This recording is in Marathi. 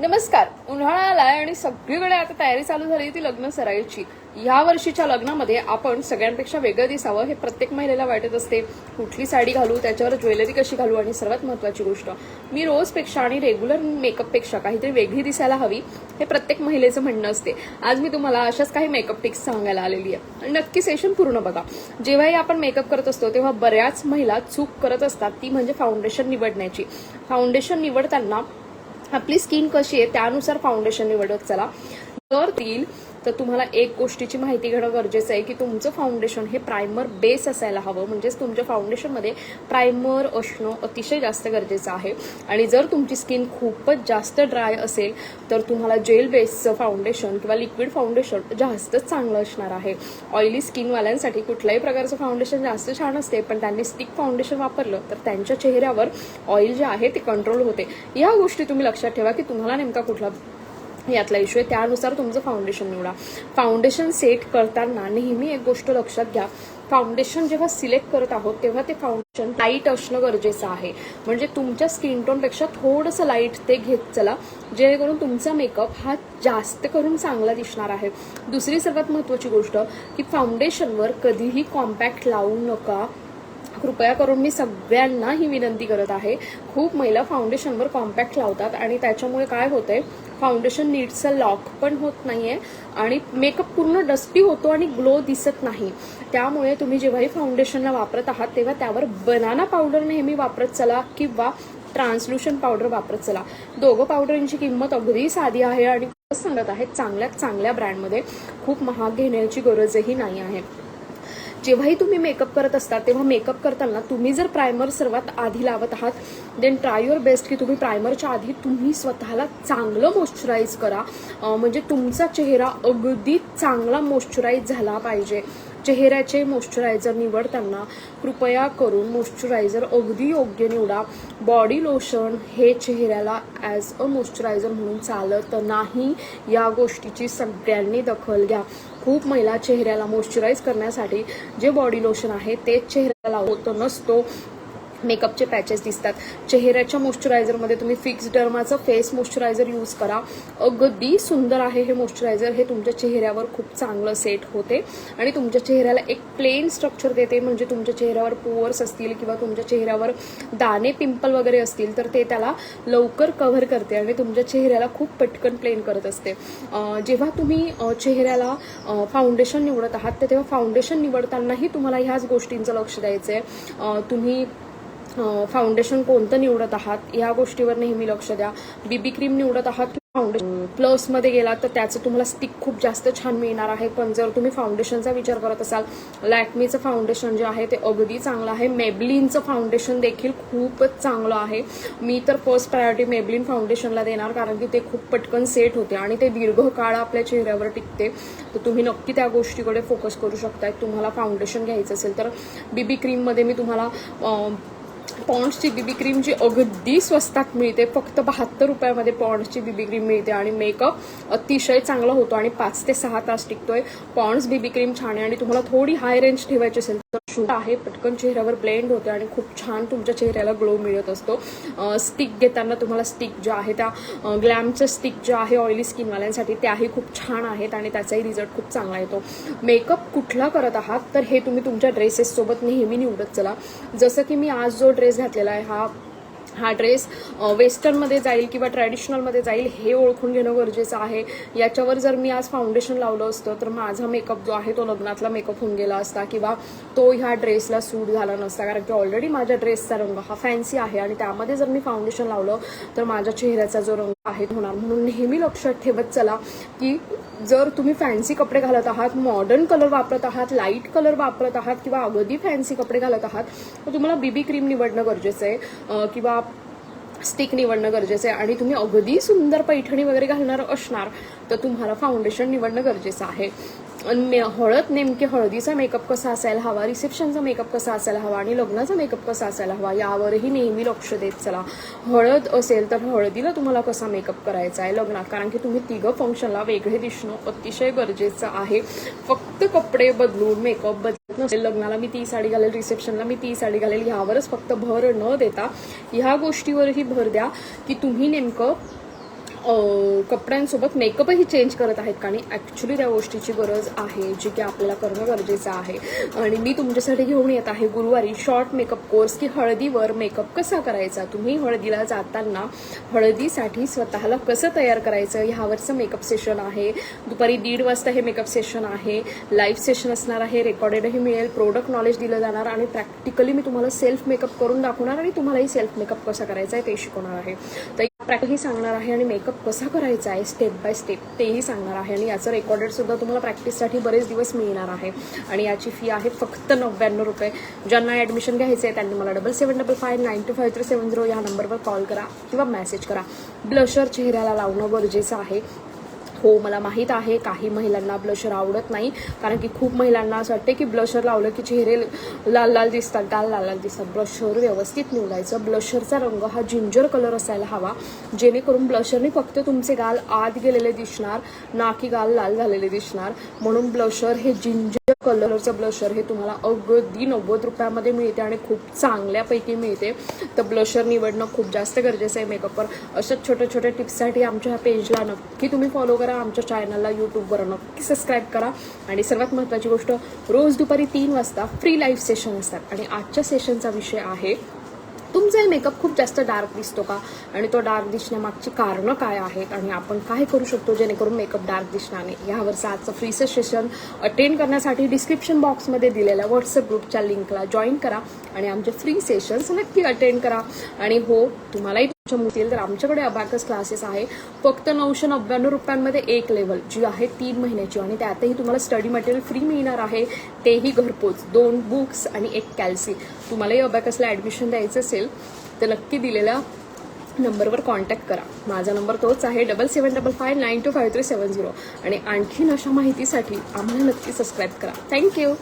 नमस्कार. उन्हाळा आलाय आणि सगळीकडे आता तयारी चालू झाली ती लग्न सरायची या वर्षीच्या लग्नामध्ये आपण सगळ्यांपेक्षा वेगळं दिसावं हे प्रत्येक महिलेला वाटत असते. कुठली साडी घालू त्याच्यावर ज्वेलरी कशी घालू आणि सर्वात महत्वाची गोष्ट मी रोजपेक्षा आणि रेग्युलर मेकअपपेक्षा काहीतरी वेगळी दिसायला हवी हे प्रत्येक महिलेचं म्हणणं असते. आज मी तुम्हाला अशाच काही मेकअप टिप्स सांगायला आलेली आहे. आणि नक्की सेशन पूर्ण बघा. जेव्हाही आपण मेकअप करत असतो तेव्हा बऱ्याच महिला चूक करत असतात. ती म्हणजे फाउंडेशन निवडण्याची. फाउंडेशन निवडताना आपली स्किन कशी आहे त्यानुसार फाउंडेशन निवडत चला. तर तील तर तुम्हाला एक गोष्टीची माहिती घेणं गरजेचं आहे की तुमचं फाउंडेशन हे प्रायमर बेस असायला हवं. म्हणजेच तुमच्या फाउंडेशनमध्ये प्रायमर असणं अतिशय जास्त गरजेचं आहे. आणि जर तुमची स्किन खूपच जास्त ड्राय असेल तर तुम्हाला जेल बेसचं फाउंडेशन किंवा लिक्विड फाउंडेशन जास्तच चांगलं असणार आहे. ऑइली स्किनवाल्यांसाठी कुठल्याही प्रकारचं फाउंडेशन जास्त छान असते पण त्यांनी स्टिक फाउंडेशन वापरलं तर त्यांच्या चेहऱ्यावर ऑइल जे आहे ते कंट्रोल होते. या गोष्टी तुम्ही लक्षात ठेवा की तुम्हाला नेमका कुठला यातला इश्यू आहे. त्यानुसार तुमचं फाउंडेशन निवडा. फाउंडेशन सेट करताना नेहमी एक गोष्ट लक्षात घ्या. फाउंडेशन जेव्हा सिलेक्ट करत आहोत तेव्हा ते फाउंडेशन लाइट असणं गरजेचं आहे. म्हणजे तुमच्या स्किन टोनपेक्षा थोडंसं लाइट ते घेत चला जेणेकरून तुमचा मेकअप हा जास्त करून चांगला दिसणार आहे. दुसरी सर्वात महत्वाची गोष्ट की फाउंडेशनवर कधीही कॉम्पॅक्ट लावू नका. कृपया करून मी सगळ्यांना ही विनंती करत आहे. खूप महिला फाउंडेशनवर कॉम्पॅक्ट लावतात आणि त्याच्यामुळे काय होतंय फाउंडेशन नीटचं लॉक पण होत नाही आहे आणि मेकअप पूर्ण डस्टी होतो आणि ग्लो दिसत नाही. त्यामुळे तुम्ही जेव्हाही फाउंडेशनला वापरत आहात तेव्हा त्यावर बनाना पावडर नेहमी वापरत चला किंवा ट्रान्सल्युशन पावडर वापरत चला. दोघं पावडरांची किंमत अगदी साधी आहे आणि सांगत आहेत चांगल्यात चांगल्या ब्रँडमध्ये खूप महाग घेण्याची गरजही नाही आहे. जेव्हाही तुम्ही मेकअप करत असता तेव्हा मेकअप करताना तुम्ही जर प्रायमर सर्वात आधी लावत आहात देन ट्राय युअर बेस्ट की तुम्ही प्रायमरच्या आधी तुम्ही स्वतःला चांगलं मॉइश्चराईज करा. म्हणजे तुमचा चेहरा अगदी चांगला मॉइश्चराईज झाला पाहिजे. चेहऱ्याचे मॉइश्चरायझर निवडताना कृपया करून मॉइश्चरायझर अगदी योग्य निवडा. बॉडी लोशन हे चेहऱ्याला ॲज अ मॉइश्चरायझर म्हणून चालत नाही. या गोष्टीची सगळ्यांनी दखल घ्या. खूप महिला चेहऱ्याला मॉइश्चराईज करण्यासाठी जे बॉडी लोशन आहे ते चेहऱ्याला होत नसतो. मेकअपचे पॅचेस दिसतात. चेहऱ्याच्या मॉइश्चरायझरमध्ये तुम्ही फिक्स डर्माचं फेस मॉइश्चरायझर यूज करा. अगदी सुंदर आहे हे मॉइश्चरायझर हे तुमच्या चेहऱ्यावर खूप चांगलं सेट होते. आणि तुमच्या चेहऱ्याला एक प्लेन स्ट्रक्चर देते. म्हणजे तुमच्या चेहऱ्यावर पोअर्स असतील किंवा तुमच्या चेहऱ्यावर दाणे पिंपल वगैरे असतील तर ते त्याला लवकर कव्हर करते आणि तुमच्या चेहऱ्याला खूप पटकन प्लेन करत असते. जेव्हा तुम्ही चेहऱ्याला फाउंडेशन निवडत आहात तर तेव्हा फाउंडेशन निवडतानाही तुम्हाला ह्याच गोष्टींचं लक्ष द्यायचं आहे तुम्ही फाउंडेशन कोणतं निवडत आहात या गोष्टीवर नेहमी लक्ष द्या. बीबी क्रीम निवडत आहात फाउंडेशन प्लसमध्ये गेलात तर त्याचं तुम्हाला स्टिक खूप जास्त छान मिळणार आहे. पण जर तुम्ही फाउंडेशनचा विचार करत असाल लॅक्मीचं फाउंडेशन जे आहे ते अगदी चांगलं आहे. मेबलिनचं फाउंडेशन देखील खूपच चांगलं आहे. मी तर फर्स्ट प्रायोरिटी मेबलिन फाउंडेशनला देणार कारण की ते खूप पटकन सेट होते आणि ते दीर्घकाळ आपल्या चेहऱ्यावर टिकते. तर तुम्ही नक्की त्या गोष्टीकडे फोकस करू शकताय. तुम्हाला फाउंडेशन घ्यायचं असेल तर बीबी क्रीममध्ये मी तुम्हाला पॉन्ड्सची बीबी क्रीम जी अगदी स्वस्तात मिळते फक्त बहात्तर रुपयामध्ये पॉन्ड्सची बीबी क्रीम मिळते आणि मेकअप अतिशय चांगला होतो आणि पाच ते सहा तास टिकतोय. पॉन्ड्स बीबी क्रीम छान आहे आणि तुम्हाला थोडी हाय रेंज ठेवायची असेल शूट आहे पटकन चेहऱ्यावर ब्लेंड होते आणि खूप छान तुमच्या चेहऱ्याला ग्लो मिळत असतो. स्टिक घेताना तुम्हाला स्टिक ज्या आहे त्या ग्लॅमचं स्टिक ज्या आहे ऑइली स्किनवाल्यांसाठी त्याही खूप छान आहेत आणि त्याचाही रिझल्ट खूप चांगला येतो. मेकअप कुठला करत आहात? तर हे तुम्ही तुमच्या ड्रेसेससोबत नेहमी निवडत चला. जसं की मी आज जो ड्रेस घातलेला आहे हा हा ड्रेस वेस्टर्नमध्ये जाईल किंवा ट्रॅडिशनलमध्ये जाईल हे ओळखून घेणं गरजेचं आहे. याच्यावर जर मी आज फाउंडेशन लावलं असतं तर माझा मेकअप जो आहे तो लग्नातला मेकअप होऊन गेला असता किंवा तो ह्या ड्रेसला सूट झाला नसता. कारण की ऑलरेडी माझ्या ड्रेसचा रंग हा फॅन्सी आहे आणि त्यामध्ये जर मी फाउंडेशन लावलं तर माझ्या चेहऱ्याचा जो रंग आहे तो होणार. म्हणून नेहमी लक्षात ठेवत चला की जर तुम्ही फॅन्सी कपडे घालत आहात मॉडर्न कलर वापरत आहात लाइट कलर वापरत आहात किंवा अगदी फॅन्सी कपडे घालत आहात तर तुम्हाला बीबी क्रीम निवडणं गरजेचं आहे. किंवा स्टिक निवडणं गरजेचं आहे. आणि तुम्ही अगदी सुंदर पैठणी वगैरे घालणार असणार तर तुम्हाला फाउंडेशन निवडणं गरजेचं आहे. हळद नेमके हळदीचा मेकअप कसा असायला हवा रिसेप्शनचा मेकअप कसा असायला हवा आणि लग्नाचा मेकअप कसा असायला हवा यावरही नेहमी लक्ष देत चला. हळद असेल तर हळदीला तुम्हाला कसा मेकअप करायचा आहे लग्नात? कारण की तुम्ही तिघं फंक्शनला वेगळे दिसणं अतिशय गरजेचं आहे. फक्त कपडे बदलून मेकअप बदल लग्नाला मी ती साडी घालेल रिसेप्शनला मी ती साडी घालेल ह्यावरच फक्त भर न देता ह्या गोष्टीवरही भर द्या की तुम्ही नेमकं कपड्यांसोबत मेकअपही चेंज करत आहेत का? आणि ॲक्च्युली त्या गोष्टीची गरज आहे जी की आपल्याला करणं गरजेचं आहे. आणि मी तुमच्यासाठी घेऊन येत आहे गुरुवारी शॉर्ट मेकअप कोर्स की हळदीवर मेकअप कसा करायचा? तुम्ही हळदीला जाताना हळदीसाठी स्वतःला कसं तयार करायचं? ह्यावरचं मेकअप सेशन आहे. दुपारी दीड वाजता हे मेकअप सेशन आहे. लाईव्ह सेशन असणार आहे. रेकॉर्डेडही मिळेल. प्रोडक्ट नॉलेज दिलं जाणार आणि प्रॅक्टिकली मी तुम्हाला सेल्फ मेकअप करून दाखवणार आणि तुम्हालाही सेल्फ मेकअप कसा करायचा आहे ते शिकवणार आहे. तर प्रॅक्टिसही सांगणार आहे आणि मेकअप कसा करायचा आहे स्टेप बाय स्टेप तेही सांगणार आहे. आणि याचं रेकॉर्डेड सुद्धा तुम्हाला प्रॅक्टिससाठी बरेच दिवस मिळणार आहे. आणि याची फी आहे फक्त नव्याण्णव रुपये. ज्यांना ॲडमिशन घ्यायचं आहे त्यांनी मला double seven double five nine two five three seven zero या नंबरवर कॉल करा किंवा मेसेज करा. ब्लशर चेहऱ्याला लावणं गरजेचं आहे. हो मला माहीत आहे काही महिलांना ब्लशर आवडत नाही. कारण की खूप महिलांना असं वाटते की ब्लशर लावलं की चेहरे लाल लाल दिसतात गाल लाल लाल दिसतात. ब्लशर व्यवस्थित निवडायचं. ब्लशरचा रंग हा जिंजर कलर असायला हवा. जेणेकरून ब्लशरने फक्त तुमचे गाल आत गेलेले दिसणार ना की गाल लाल झालेले दिसणार. म्हणून ब्लशर हे जिंजर कलरचं ब्लशर हे तुम्हाला अगदी नव्वद रुपयामध्ये मिळते आणि खूप चांगल्यापैकी मिळते. तर ब्लशर निवडणं खूप जास्त गरजेचं आहे मेकअपवर अशाच छोट्या छोट्या टिप्ससाठी आमच्या ह्या पेजला नक्की तुम्ही फॉलो करा. आमच्या चॅनलला यूट्यूबवर नक्की सबस्क्राईब करा. आणि सर्वात महत्त्वाची गोष्ट रोज दुपारी तीन वाजता फ्री लाईव्ह सेशन असतात. आणि आजच्या सेशनचा विषय आहे तुमचाही मेकअप खूप जास्त डार्क दिसतो का? आणि तो डार्क दिसण्यामागची कारणं काय आहेत? आणि आपण काय करू शकतो जेणेकरून मेकअप डार्क दिसणार नाही. यावरचं आजचं फ्री सेशन अटेंड करण्यासाठी डिस्क्रिप्शन बॉक्समध्ये दिलेल्या व्हॉट्सअप ग्रुपच्या लिंकला जॉईन करा आणि आमचे फ्री सेशन्स नक्की अटेंड करा. आणि हो तुम्हालाही मुतील तर आमच्याकडे अबॅकस क्लासेस आहे फक्त नऊशे नव्याण्णव रुपयांमध्ये एक लेवल जी आहे तीन महिन्याची आणि त्यातही तुम्हाला स्टडी मटेरियल फ्री मिळणार आहे. तेही घरपोच. दोन बुक्स आणि एक कॅल्सी तुम्हालाही अबॅकसला ॲडमिशन द्यायचं असेल तर नक्की दिलेल्या नंबरवर कॉन्टॅक्ट करा. माझा नंबर तोच आहे double seven double five nine two five three seven zero आणि आणखीन अशा माहितीसाठी आम्हाला नक्की सबस्क्राईब करा. थँक्यू